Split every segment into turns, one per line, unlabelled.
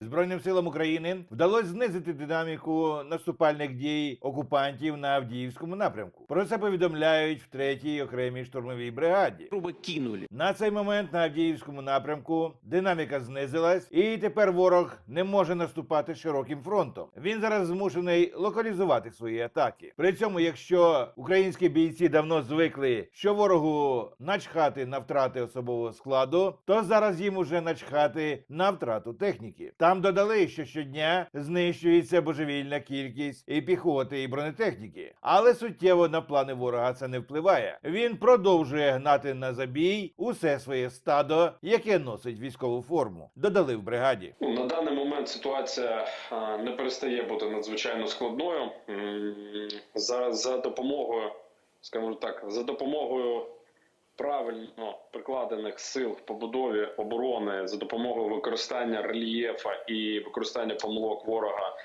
Збройним силам України вдалося знизити динаміку наступальних дій окупантів на Авдіївському напрямку. Про це повідомляють в третій окремій штурмовій бригаді.
грубо кинули.
На цей момент на Авдіївському напрямку динаміка знизилась, і тепер ворог не може наступати широким фронтом. Він зараз змушений локалізувати свої атаки. При цьому, якщо українські бійці давно звикли, що ворогу начхати на втрати особового складу, то зараз їм уже начхати на втрату техніки. Там додали, що щодня знищується божевільна кількість і піхоти, і бронетехніки, але суттєво на плани ворога це не впливає. Він продовжує гнати на забій усе своє стадо, яке носить військову форму. Додали в бригаді.
Ну, на даний момент ситуація не перестає бути надзвичайно складною. За, за допомогою, скажімо так, за допомогою правильно прикладених сил в побудові оборони, за допомогою використання рельєфа і використання помилок ворога.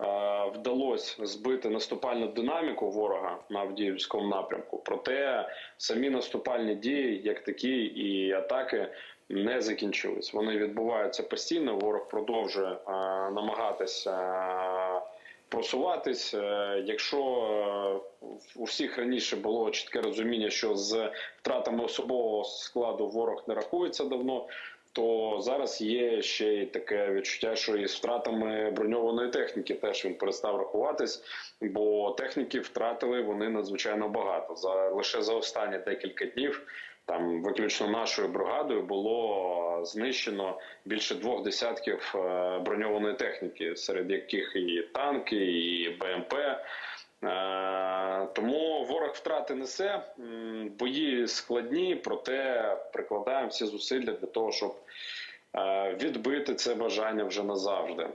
е, Вдалося збити наступальну динаміку ворога на Авдіївському напрямку. Проте самі наступальні дії, як такі, і атаки не закінчились. Вони відбуваються постійно. Ворог продовжує е, намагатися просуватись. Е, якщо е, у всіх раніше було чітке розуміння, що з втратами особового складу ворог не рахується давно. То зараз є ще й таке відчуття, що і з втратами броньованої техніки теж він перестав рахуватись, бо техніки втратили вони надзвичайно багато. За лише за останні декілька днів там виключно нашою бригадою було знищено більше двох десятків е, броньованої техніки, серед яких і танки, і БМП. Е, Тому ворог втрати несе, бої складні, проте прикладаємо всі зусилля для того, щоб е, відбити це бажання вже назавжди.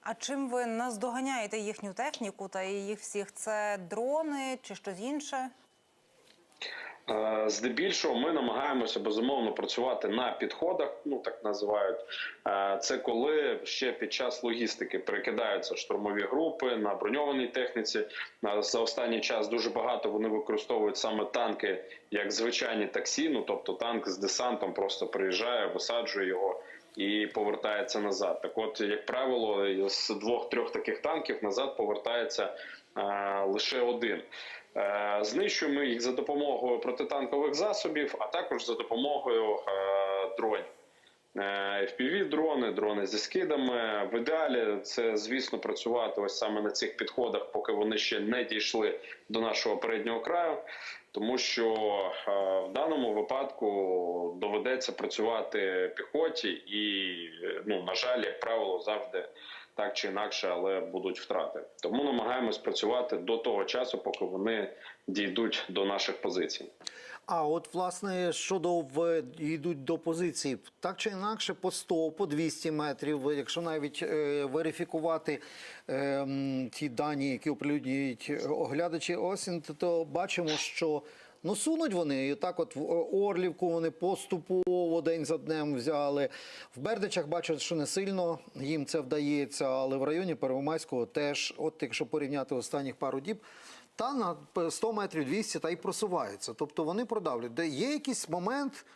А чим ви наздоганяєте їхню техніку та їх всіх? Це дрони чи щось інше?
Е, Здебільшого ми намагаємося безумовно працювати на підходах, ну так називають. Е, Це коли ще під час логістики перекидаються штурмові групи на броньованій техніці. Е, За останній час дуже багато вони використовують саме танки як звичайні таксі. Ну тобто танк з десантом просто приїжджає, висаджує його. І повертається назад. Так, от, як правило, з двох-трьох таких танків назад повертається е, лише один. Е, Знищуємо їх за допомогою протитанкових засобів, а також за допомогою е, дронів. fpv дрони, дрони зі скидами. В ідеалі це, звісно, працювати ось саме на цих підходах, поки вони ще не дійшли до нашого переднього краю. Тому що е, в даному випадку доведеться працювати піхоті, і е, ну на жаль, як правило, завжди так чи інакше, але будуть втрати. Тому намагаємось працювати до того часу, поки вони дійдуть до наших позицій.
А от власне щодо в йдуть до позиції, так чи інакше, по 100, по 200 метрів, якщо навіть е, верифікувати е, ті дані, які оприлюднюють оглядачі осінь, то, бачимо, що ну сунуть вони і так, от в Орлівку вони поступово день за днем взяли. В Бердичах бачать, що не сильно їм це вдається, але в районі Первомайського теж, от якщо порівняти останніх пару діб. Та на 100 метрів 200 та й просуваються. Тобто вони продавлюють. Де є якийсь момент,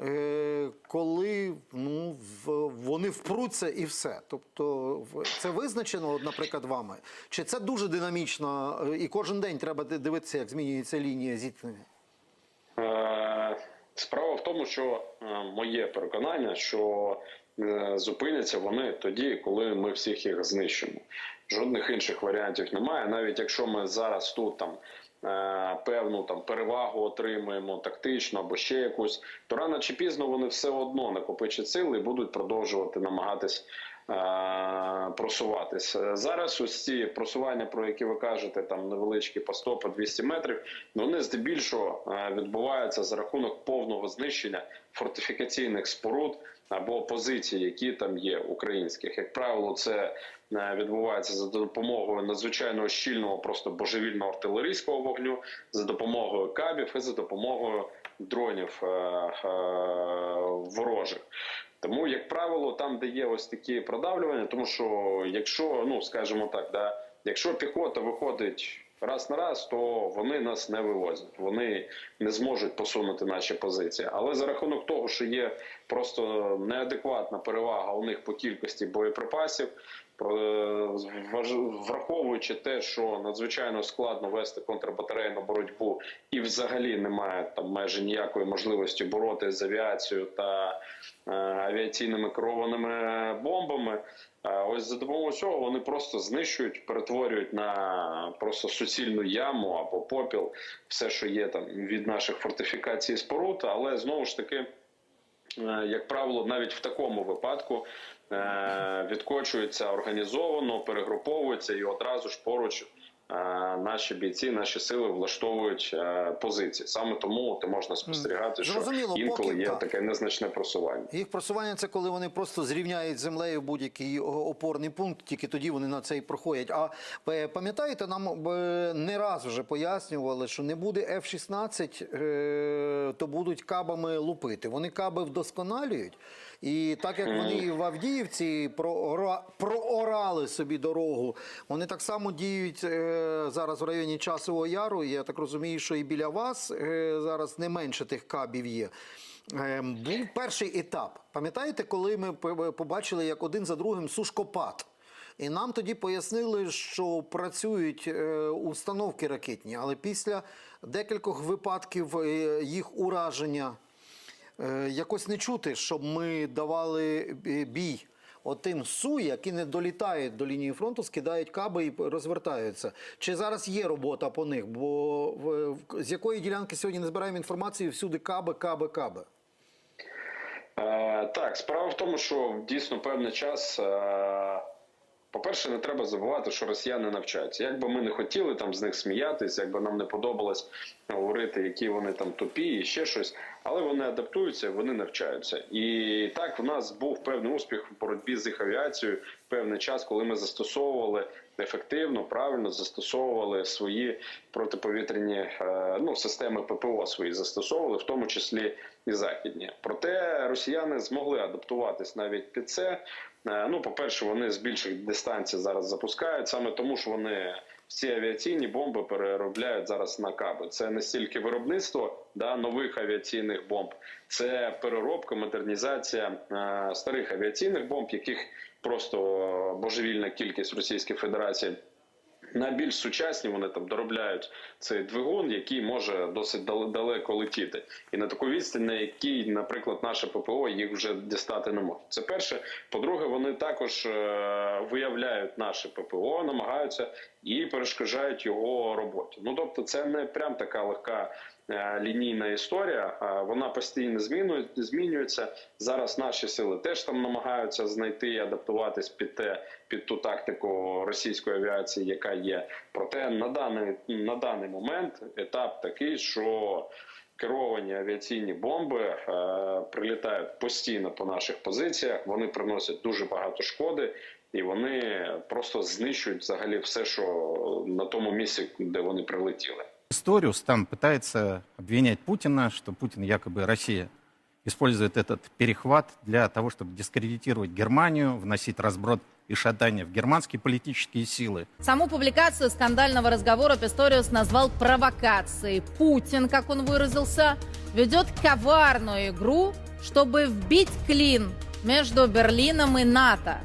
е, коли ну, вони впруться і все. Тобто це визначено, наприклад, вами. Чи це дуже динамічно, е, і кожен день треба дивитися, як змінюється лінія зіткнення?
Справа в тому, що е, моє переконання, що е, зупиняться вони тоді, коли ми всіх їх знищимо. Жодних інших варіантів немає. Навіть якщо ми зараз тут там е, певну там перевагу отримуємо тактично або ще якусь, то рано чи пізно вони все одно накопичать сили і будуть продовжувати намагатись. Е, Просуватись зараз. Ось ці просування, про які ви кажете, там невеличкі по 100 по 200 метрів. Вони здебільшого е, відбуваються за рахунок повного знищення фортифікаційних споруд або позицій, які там є українських. Як правило, це е, відбувається за допомогою надзвичайно щільного, просто божевільного артилерійського вогню, за допомогою кабів і за допомогою дронів ворожих. Тому, як правило, там, де є ось такі продавлювання, тому що якщо, ну скажімо так, да, якщо піхота виходить раз на раз, то вони нас не вивозять. Вони не зможуть посунути наші позиції. Але за рахунок того, що є просто неадекватна перевага у них по кількості боєприпасів, враховуючи те, що надзвичайно складно вести контрбатарейну боротьбу, і взагалі немає там майже ніякої можливості боротися з авіацією та е, авіаційними керованими бомбами. Е, Ось за допомогою цього вони просто знищують, перетворюють на просто суцільну яму або попіл, все, що є там від наших фортифікацій і споруд, але знову ж таки. Е, як правило, навіть в такому випадку е, відкочуються організовано, перегруповуються і одразу ж поруч наші бійці, наші сили влаштовують е, позиції. Саме тому ти можна спостерігати, що
Зрозуміло,
інколи
поки
є
так.
таке незначне просування.
Їх просування це коли вони просто зрівняють землею будь-який опорний пункт, тільки тоді вони на це і проходять. А е, пам'ятаєте, нам е, не раз вже пояснювали, що не буде F-16, е, то будуть кабами лупити. Вони каби вдосконалюють. І так як вони в Авдіївці проорали собі дорогу, вони так само діють е, зараз в районі Часового Яру. Я так розумію, що і біля вас е, зараз не менше тих кабів є. Ем, Був перший етап. Пам'ятаєте, коли ми побачили, як один за другим сушкопад? І нам тоді пояснили, що працюють е, установки ракетні, але після декількох випадків е, їх ураження е, якось не чути, щоб ми давали е, бій. Отим су, які не долітають до лінії фронту, скидають каби і розвертаються. Чи зараз є робота по них? Бо з якої ділянки сьогодні не збираємо інформацію, всюди каби, каби, каби.
Е, так, справа в тому, що дійсно певний час. Е, по-перше, не треба забувати, що росіяни навчаються. Як би ми не хотіли там з них сміятись, як би нам не подобалось говорити, які вони там тупі і ще щось, але вони адаптуються, вони навчаються. І так в нас був певний успіх в боротьбі з їх авіацією певний час, коли ми застосовували ефективно, правильно застосовували свої протиповітряні е, ну, системи ППО свої застосовували, в тому числі і західні. Проте росіяни змогли адаптуватись навіть під це. Е, Ну, по-перше, вони з більших дистанцій зараз запускають, саме тому, що вони всі авіаційні бомби переробляють зараз на каби. Це не стільки виробництво да, нових авіаційних бомб, це переробка, модернізація е, старих авіаційних бомб, яких просто божевільна кількість Російської Федерації. На більш сучасні вони там доробляють цей двигун, який може досить далеко летіти, і на таку відстань, на якій, наприклад, наше ППО їх вже дістати не може. Це перше. По-друге, вони також е, виявляють наше ППО, намагаються і перешкоджають його роботі. Ну тобто, це не прям така легка. Е, Лінійна історія, а вона постійно змінює- змінюється. Зараз наші сили теж там намагаються знайти і адаптуватись під те, під ту тактику російської авіації, яка є. Проте на даний на даний момент етап такий, що керовані авіаційні бомби е, прилітають постійно по наших позиціях. Вони приносять дуже багато шкоди, і вони просто знищують взагалі все, що на тому місці, де вони прилетіли.
Историус там пытается обвинять Путина, что Путин якобы Россия использует этот перехват для того, чтобы дискредитировать Германию, вносить разброд и шатание в германские политические силы.
Саму публикацию скандального разговора Писториус назвал провокацией. Путин, как он выразился, ведет коварную игру, чтобы вбить клин между Берлином и НАТО.